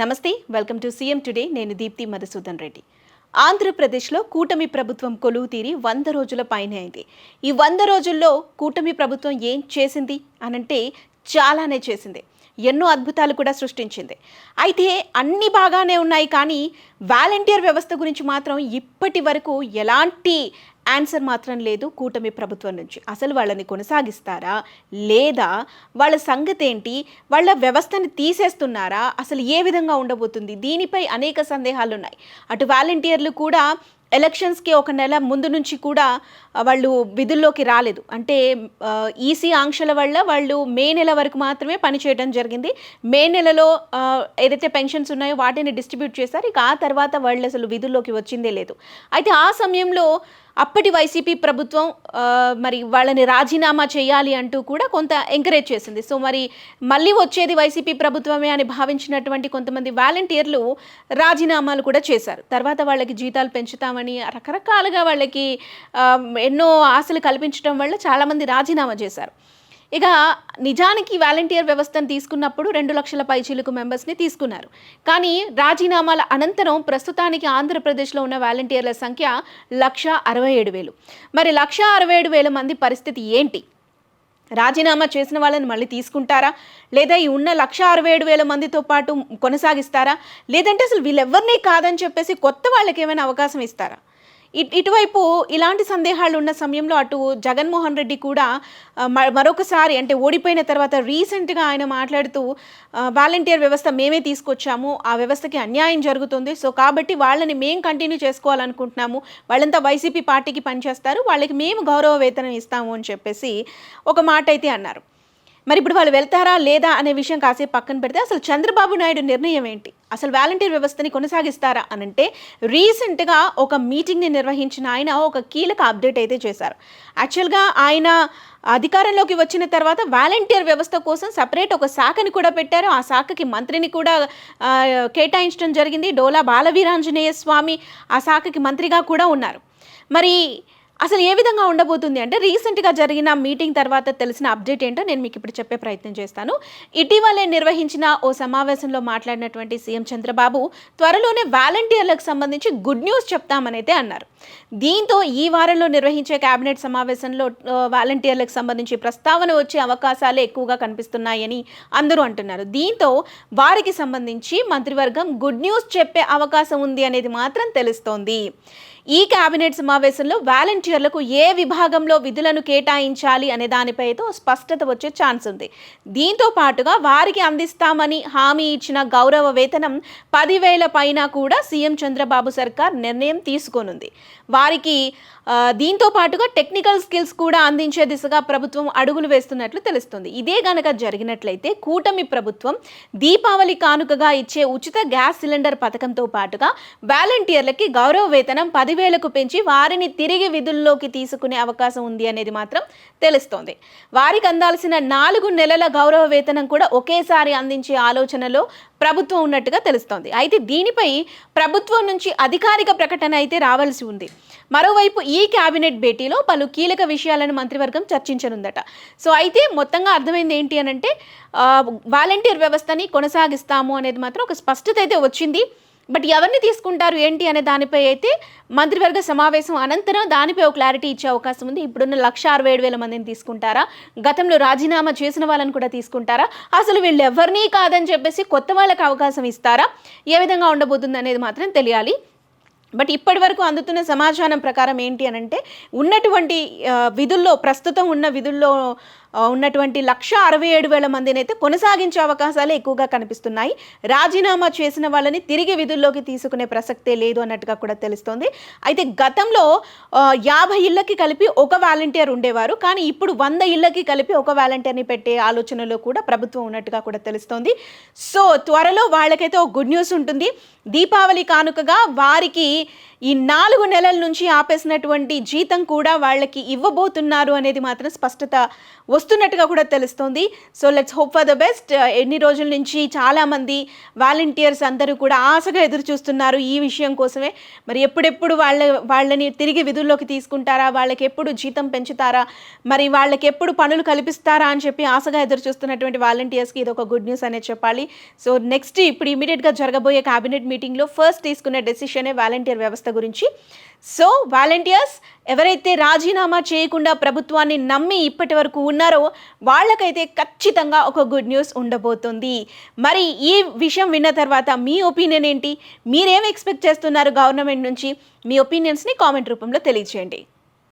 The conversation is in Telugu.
నమస్తే వెల్కమ్ టు సీఎం టుడే. నేను దీప్తి మధుసూదన్ రెడ్డి. ఆంధ్రప్రదేశ్లో కూటమి ప్రభుత్వం కొలువు తీరి వంద రోజుల పైనే అయింది. ఈ వంద రోజుల్లో కూటమి ప్రభుత్వం ఏం చేసింది అనంటే చాలానే చేసింది. ఎన్నో అద్భుతాలు కూడా సృష్టించింది. అయితే అన్ని బాగానే ఉన్నాయి కానీ వాలంటీర్ వ్యవస్థ గురించి మాత్రం ఇప్పటి వరకు ఎలాంటి ఆన్సర్ మాత్రం లేదు కూటమి ప్రభుత్వం నుంచి. అసలు వాళ్ళని కొనసాగిస్తారా? లేదా వాళ్ళ సంగతి ఏంటి వాళ్ళ వ్యవస్థని తీసేస్తున్నారా? అసలు ఏ విధంగా ఉండబోతుంది? దీనిపై అనేక సందేహాలు ఉన్నాయి అటు వాలంటీర్లు కూడా ఎలక్షన్స్కి ఒక నెల ముందు నుంచి కూడా వాళ్ళు విధుల్లోకి రాలేదు. అంటే ఈసీ ఆంక్షల వల్ల వాళ్ళు మే నెల వరకు మాత్రమే పనిచేయడం జరిగింది. మే నెలలో ఏదైతే పెన్షన్స్ ఉన్నాయో వాటిని డిస్ట్రిబ్యూట్ చేశారు. ఇక ఆ తర్వాత వాళ్ళు అసలు విధుల్లోకి వచ్చిందే లేదు. అయితే ఆ సమయంలో అప్పటి వైసీపీ ప్రభుత్వం మరి వాళ్ళని రాజీనామా చేయాలి అంటూ కూడా కొంత ఎంకరేజ్ చేసింది. సో మరి మళ్ళీ వచ్చేది వైసీపీ ప్రభుత్వమే అని భావించినటువంటి కొంతమంది వాలంటీర్లు రాజీనామాలు కూడా చేశారు. తర్వాత వాళ్ళకి జీతాలు పెంచుతామని రకరకాలుగా వాళ్ళకి ఎన్నో ఆశలు కల్పించడం వల్ల చాలామంది రాజీనామా చేశారు. ఇక నిజానికి వాలంటీర్ వ్యవస్థను తీసుకున్నప్పుడు రెండు లక్షల పైచీలకు మెంబర్స్ని తీసుకున్నారు. కానీ రాజీనామాల అనంతరం ప్రస్తుతానికి ఆంధ్రప్రదేశ్లో ఉన్న వాలంటీర్ల సంఖ్య లక్ష అరవై ఏడు వేలు. మరి లక్ష అరవై ఏడు వేల మంది పరిస్థితి ఏంటి? రాజీనామా చేసిన వాళ్ళని మళ్ళీ తీసుకుంటారా? లేదా ఈ ఉన్న లక్ష అరవై ఏడు వేల మందితో పాటు కొనసాగిస్తారా? లేదంటే అసలు వీళ్ళెవరినీ కాదని చెప్పేసి కొత్త వాళ్ళకి ఏమైనా అవకాశం ఇస్తారా? ఇటువైపు ఇలాంటి సందేహాలు ఉన్న సమయంలో అటు జగన్మోహన్ రెడ్డి కూడా మ- మరొకసారి అంటే ఓడిపోయిన తర్వాత రీసెంట్గా ఆయన మాట్లాడుతూ వాలంటీర్ వ్యవస్థ మేమే తీసుకొచ్చాము ఆ వ్యవస్థకి అన్యాయం జరుగుతుంది. సో కాబట్టి వాళ్ళని మేము కంటిన్యూ చేసుకోవాలనుకుంటున్నాము. వాళ్ళంతా వైసీపీ పార్టీకి పనిచేస్తారు. వాళ్ళకి మేము గౌరవ వేతనం ఇస్తాము అని చెప్పేసి ఒక మాట అయితే అన్నారు. మరి ఇప్పుడు వాళ్ళు వెళ్తారా లేదా అనే విషయం కాసేపు పక్కన పెడితే అసలు చంద్రబాబు నాయుడు నిర్ణయం ఏంటి? అసలు వాలంటీర్ వ్యవస్థని కొనసాగిస్తారా అనంటే రీసెంట్గా ఒక మీటింగ్ని నిర్వహించిన ఆయన ఒక కీలక అప్డేట్ అయితే చేశారు. యాక్చువల్గా ఆయన అధికారంలోకి వచ్చిన తర్వాత వాలంటీర్ వ్యవస్థ కోసం సపరేట్ ఒక శాఖని కూడా పెట్టారు. ఆ శాఖకి మంత్రిని కూడా కేటాయించడం జరిగింది. డోలా బాలవీరాంజనేయ స్వామి ఆ శాఖకి మంత్రిగా కూడా ఉన్నారు. మరి అసలు ఏ విధంగా ఉండబోతుంది అంటే రీసెంట్గా జరిగిన మీటింగ్ తర్వాత తెలిసిన అప్డేట్ ఏంటో నేను మీకు ఇప్పుడు చెప్పే ప్రయత్నం చేస్తాను. ఇటీవలే నిర్వహించిన ఓ సమావేశంలో మాట్లాడినటువంటి సీఎం చంద్రబాబు త్వరలోనే వాలంటీర్లకు సంబంధించి గుడ్ న్యూస్ చెప్తామనైతే అన్నారు. దీంతో ఈ వారంలో నిర్వహించే కేబినెట్ సమావేశంలో వాలంటీర్లకు సంబంధించి ప్రస్తావన వచ్చే అవకాశాలే ఎక్కువగా కనిపిస్తున్నాయని అందరూ అంటున్నారు. దీంతో వారికి సంబంధించి మంత్రివర్గం గుడ్ న్యూస్ చెప్పే అవకాశం ఉంది అనేది మాత్రం తెలుస్తోంది. ఈ కేబినెట్ సమావేశంలో వాలంటీర్లకు ఏ విభాగంలో విధులను కేటాయించాలి అనే దానిపైతో స్పష్టత వచ్చే ఛాన్స్ ఉంది. దీంతో పాటుగా వారికి అందిస్తామని హామీ ఇచ్చిన గౌరవ వేతనం పదివేల పైన కూడా సీఎం చంద్రబాబు సర్కార్ నిర్ణయం తీసుకోనుంది. వారికి దీంతో పాటుగా టెక్నికల్ స్కిల్స్ కూడా అందించే దిశగా ప్రభుత్వం అడుగులు వేస్తున్నట్లు తెలుస్తుంది. ఇదే గనక జరిగినట్లయితే కూటమి ప్రభుత్వం దీపావళి కానుకగా ఇచ్చే ఉచిత గ్యాస్ సిలిండర్ పథకంతో పాటుగా వాలంటీర్లకి గౌరవ వేతనం పదివేలకు పెంచి వారిని తిరిగి విధుల్లోకి తీసుకునే అవకాశం ఉంది అనేది మాత్రం తెలుస్తోంది. వారికి అందాల్సిన నాలుగు నెలల గౌరవ వేతనం కూడా ఒకేసారి అందించే ఆలోచనలో ప్రభుత్వం ఉన్నట్టుగా తెలుస్తోంది. అయితే దీనిపై ప్రభుత్వం నుంచి అధికారిక ప్రకటన అయితే రావాల్సి ఉంది. మరోవైపు ఈ కేబినెట్ భేటీలో పలు కీలక విషయాలను మంత్రివర్గం చర్చించనుందట. సో అయితే మొత్తంగా అర్థమైంది ఏంటి అని అంటే వాలంటీర్ వ్యవస్థని కొనసాగిస్తాము అనేది మాత్రం ఒక స్పష్టత అయితే వచ్చింది. బట్ ఎవరిని తీసుకుంటారు ఏంటి అనే దానిపై అయితే మంత్రివర్గ సమావేశం అనంతరం దానిపై ఒక క్లారిటీ ఇచ్చే అవకాశం ఉంది. ఇప్పుడున్న లక్ష అరవై ఏడు వేల మందిని తీసుకుంటారా? గతంలో రాజీనామా చేసిన వాళ్ళని కూడా తీసుకుంటారా? అసలు వీళ్ళు ఎవరినీ కాదని చెప్పేసి కొత్త వాళ్ళకి అవకాశం ఇస్తారా? ఏ విధంగా ఉండబోతుంది అనేది మాత్రం తెలియాలి. బట్ ఇప్పటి వరకు అందుతున్న సమాచారం ప్రకారం ఏంటి అని అంటే ఉన్నటువంటి విధుల్లో ప్రస్తుతం ఉన్న విధుల్లో ఉన్నటువంటి లక్ష అరవై ఏడు వేల మందిని అయితే కొనసాగించే అవకాశాలు ఎక్కువగా కనిపిస్తున్నాయి. రాజీనామా చేసిన వాళ్ళని తిరిగి విధుల్లోకి తీసుకునే ప్రసక్తే లేదు అన్నట్టుగా కూడా తెలుస్తోంది. అయితే గతంలో యాభై ఇళ్ళకి కలిపి ఒక వాలంటీర్ ఉండేవారు. కానీ ఇప్పుడు వంద ఇళ్ళకి కలిపి ఒక వాలంటీర్ని పెట్టే ఆలోచనలో కూడా ప్రభుత్వం ఉన్నట్టుగా కూడా తెలుస్తోంది. సో త్వరలో వాళ్ళకైతే ఒక గుడ్ న్యూస్ ఉంటుంది. దీపావళి కానుకగా వారికి ఈ నాలుగు నెలల నుంచి ఆపేసినటువంటి జీతం కూడా వాళ్ళకి ఇవ్వబోతున్నారు అనేది మాత్రం స్పష్టత వస్తున్నట్టుగా కూడా తెలుస్తోంది. So let's hope for the best ఎన్ని రోజుల నుంచి చాలామంది వాలంటీర్స్ అందరూ కూడా ఆశగా ఎదురు చూస్తున్నారు ఈ విషయం కోసమే. మరి ఎప్పుడెప్పుడు వాళ్ళ వాళ్ళని తిరిగి విధుల్లోకి తీసుకుంటారా? వాళ్ళకి ఎప్పుడు జీతం పెంచుతారా? మరి వాళ్ళకి ఎప్పుడు పనులు కల్పిస్తారా అని చెప్పి ఆశగా ఎదురు చూస్తున్నటువంటి వాలంటీర్స్కి ఇది ఒక గుడ్ న్యూస్ అనేది చెప్పాలి. సో నెక్స్ట్ ఇప్పుడు ఇమీడియట్గా జరగబోయే క్యాబినెట్ మీటింగ్లో ఫస్ట్ తీసుకునే డెసిషనే వాలంటీర్ వ్యవస్థ గురించి. సో వాలంటీర్స్ ఎవరైతే రాజీనామా చేయకుండా ప్రభుత్వాన్ని నమ్మి ఇప్పటి వరకు ఉన్నారో వాళ్ళకైతే ఖచ్చితంగా ఒక గుడ్ న్యూస్ ఉండబోతుంది. మరి ఈ విషయం విన్న తర్వాత మీ ఒపీనియన్ ఏంటి? మీరేం ఎక్స్పెక్ట్ చేస్తున్నారు గవర్నమెంట్ నుంచి? మీ ఒపీనియన్స్ని కామెంట్ రూపంలో తెలియజేయండి.